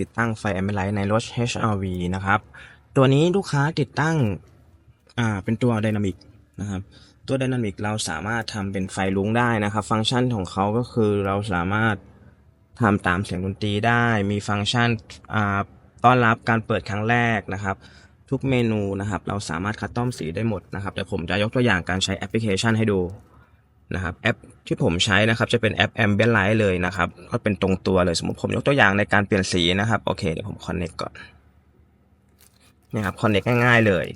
ติดตั้งไฟแอมเบไลท์ในรถ HRV นะครับ ตัวนี้ลูกค้าติดตั้งอ่าเป็นตัวไดนามิกนะครับตัวไดนามิกเราสามารถทำเป็นไฟลุ้งได้นะครับ ฟังก์ชันของเขาก็คือเราสามารถทำตามเสียงดนตรีได้ มีฟังก์ชันอ่าต้อนรับการเปิดครั้งแรกนะครับ ทุกเมนูนะครับ เราสามารถคัสตอมสีได้หมดนะครับเดี๋ยวผมจะยกตัวอย่างการใช้แอปพลิเคชันให้ดู นะครับแอปที่ผมใช้นะครับจะเป็นแอป Ambient Light เลยนะครับก็เป็นตรงตัวเลยสมมติผมยกตัวอย่างในการเปลี่ยนสีนะครับโอเคเดี๋ยวผมคอนเน c t ก่อนนี่ครับคอนเน c t ง่าย ๆ เลย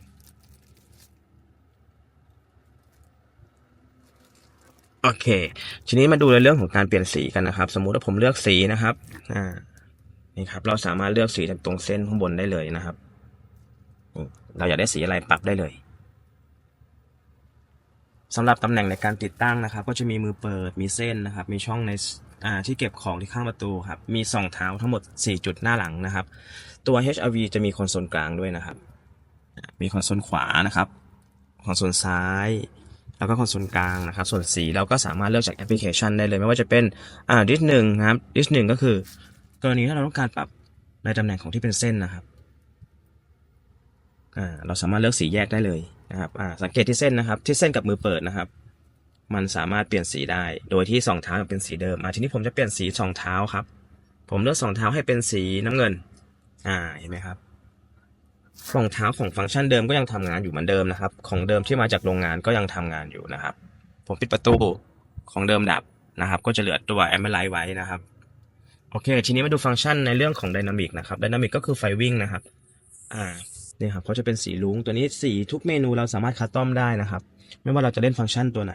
โอเค ทีนี้มาดูในเรื่องของการเปลี่ยนสีกันนะครับ สมมุติว่าผมเลือกสีนะครับอ่านี่ครับ เราสามารถเลือกสีจากตรงเส้นข้างบนได้เลยนะครับ เราอยากได้สีอะไรปรับได้เลย สำหรับตำแหน่งในการติดตั้งนะครับ ก็จะมีมือเปิดมีเส้นนะครับ มีช่องในที่เก็บของที่ข้างประตูครับ มีสองเท้าทั้งหมด 4 จุดหน้าหลังนะครับ ตัว HRV จะมีคอนโซลกลางด้วยนะครับ มีคอนโซลขวานะครับ คอนโซลซ้าย แล้วก็คอนโซลกลางนะครับ ส่วนสีเราก็สามารถเลือกจากแอปพลิเคชันได้เลย ไม่ว่าจะเป็นอ่าดิสหนึ่งนะครับ ดิสหนึ่งก็คือ กรณีถ้าเราต้องการปรับในตำแหน่งของที่เป็นเส้นนะครับ อ่า เราสามารถเลือกสีแยกได้เลย นะครับสังเกตที่เส้นนะครับ ที่เส้นกับมือเปิดนะครับ มันสามารถเปลี่ยนสีได้ โดยที่สองเท้าเป็นสีเดิมอ่าทีนี้ผมจะเปลี่ยนสีสองเท้าครับ ผมเลือกสองเท้าให้เป็นสีน้ำเงิน อ่าเห็นไหมครับรองเท้าของฟังก์ชันเดิมก็ยังทำงานอยู่เหมือนเดิมนะครับ ของเดิมที่มาจากโรงงานก็ยังทำงานอยู่นะครับ ผมปิดประตูของเดิมดับนะครับ ก็จะเหลือตัวแอมเบ l ไลท์ไว้นะครับ โอเค ทีนี้มาดูฟังก์ชันในเรื่องของ Dynamic นะครับ Dynamic ก็คือไฟวิ่งนะครับ อ่า เนี่ยครับเขาจะเป็นสีลุงตัวนี้สีทุกเมนูเราสามารถคัสตอมได้นะครับ ไม่ว่าเราจะเล่นฟังก์ชันตัวไหน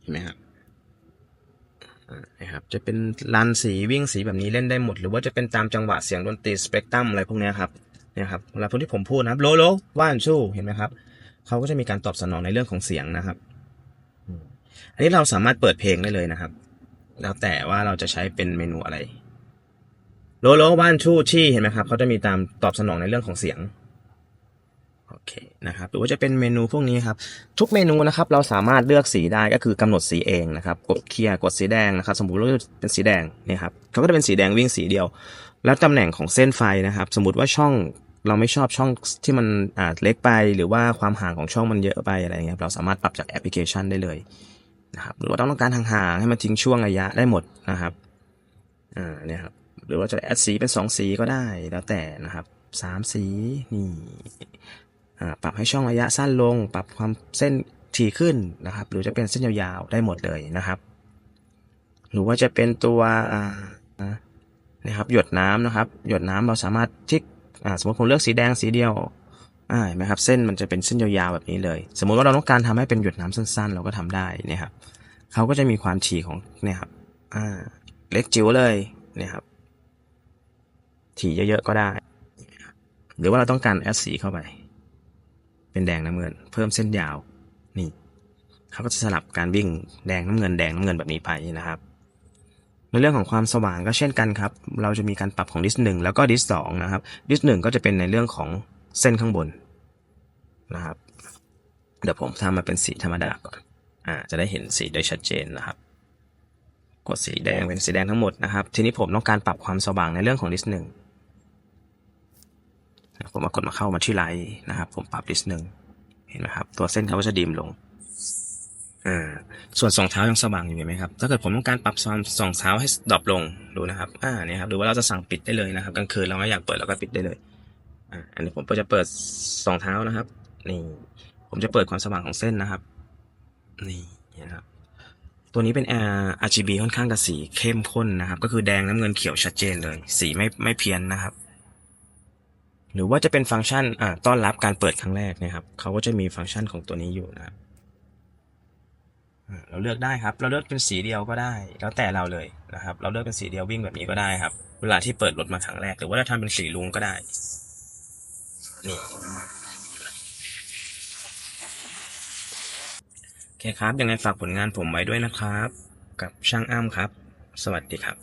เห็นไหมครับนะครับจะเป็นรันสีวิ่งสีแบบนี้เล่นได้หมด หรือว่าจะเป็นตามจังหวะเสียงดนตรีสเปกตรัมอะไรพวกนี้ครับเนี่ยครับเวลาพวกที่ผมพูดนะครับโลโลว่านชู่เห็นไหมครับเขาก็จะมีการตอบสนองในเรื่องของเสียงนะครับ อันนี้เราสามารถเปิดเพลงได้เลยนะครับ แล้วแต่ว่าเราจะใช้เป็นเมนูอะไร โลโลว่านชู่ชี่เห็นไหมครับเขาจะมีตามตอบสนองในเรื่องของเสียงโอเคนะครับหรือว่าจะเป็นเมนูพวกนี้ครับ ทุกเมนูนะครับเราสามารถเลือกสีได้ก็คือกำหนดสีเองนะครับ กดเคลียร์กดสีแดงนะครับ สมมติว่าเป็นสีแดงเนี่ยครับเขาก็จะเป็นสีแดงวิ่งสีเดียว แล้วตำแหน่งของเส้นไฟนะครับ สมมติว่าช่องเราไม่ชอบช่องที่มันอ่าเล็กไป หรือว่าความห่างของช่องมันเยอะไปอะไรเงี้ยเราสามารถปรับจากแอปพลิเคชันได้เลยนะครับหรือว่าต้องการห่างๆให้มันทิ้งช่วงระยะได้หมดนะครับอ่าเนี่ยครับ รือว่าจะแอดสีเป็นสองสีก็ได้แล้วแต่นะครับสามสีนี่อ่าปรับให้ช่องระยะสั้นลง ปรับความเส้นถี่ขึ้นนะครับ หรือจะเป็นเส้นยาวๆได้หมดเลยนะครับ หรือว่าจะเป็นตัวอ่านะครับหยดน้ำนะครับ หยดน้ำเราสามารถทิกอ่าสมมติผมเลือกสีแดงสีเดียวอ่าเห็นไหมครับเส้นมันจะเป็นเส้นยาวๆแบบนี้เลย สมมุติว่าเราต้องการทำให้เป็นหยดน้ำสั้นๆ เราก็ทำได้นี่ครับเขาก็จะมีความถี่ของเนี่ยครับอ่าเล็กจิ๋วเลยเนี่ยครับ ถี่เยอะๆก็ได้ หรือว่าเราต้องการแอดสีเข้าไป เป็นแดงน้ำเงิน เพิ่มเส้นยาวนี่เขาก็จะสลับการวิ่งแดงน้ำเงินแดงน้ำเงินแบบนี้ไปนะครับ ในเรื่องของความสว่างก็เช่นกันครับ เราจะมีการปรับของดิสหนึ่งแล้วก็ดิสสองนะครับ ดิสหนึ่งก็จะเป็นในเรื่องของเส้นข้างบนนะครับ เดี๋ยวผมทำมาเป็นสีธรรมดาก่อน อ่า จะได้เห็นสีได้ชัดเจนนะครับ กดสีแดงเป็นสีแดงทั้งหมดนะครับ ทีนี้ผมต้องการปรับความสว่างในเรื่องของดิสหนึ่ง ผมมากดมาเข้ามาที่ไลท์นะครับ ผมปรับดิสหนึ่งเห็นไหมครับ ตัวเส้นเขาก็จะดิมลงอ่าส่วนสองเท้ายังสว่างอยู่เห็นไหมครับ ถ้าเกิดผมต้องการปรับความสองเท้าให้ดรอปลงดูนะครับ อ่าเนี่ยครับหรือว่าเราจะสั่งปิดได้เลยนะครับกลางคืนเราไม่อยากเปิดเราก็ปิดได้เลยอ่าอันนี้ผมก็จะเปิดสองเท้านะครับ นี่ ผมจะเปิดความสว่างของเส้นนะครับ นี่นะครับตัวนี้เป็น R RGB ค่อนข้างจะสีเข้มข้นนะครับ ก็คือแดงน้ำเงินเขียวชัดเจนเลย สีไม่ไม่เพี้ยนนะครับ หรือว่าจะเป็นฟังก์ชันอ่าต้อนรับการเปิดครั้งแรกนะครับเขาก็จะมีฟังก์ชันของตัวนี้อยู่นะครับเราเลือกได้ครับ เราเลือกเป็นสีเดียวก็ได้ แล้วแต่เราเลยนะครับ เราเลือกเป็นสีเดียววิ่งแบบนี้ก็ได้ครับ เวลาที่เปิดรถมาครั้งแรก หรือว่าจะทำเป็นสีลุงก็ได้ นี่โอเคครับ ยังไงฝากผลงานผมไว้ด้วยนะครับ กับช่างอ้ำครับ สวัสดีครับ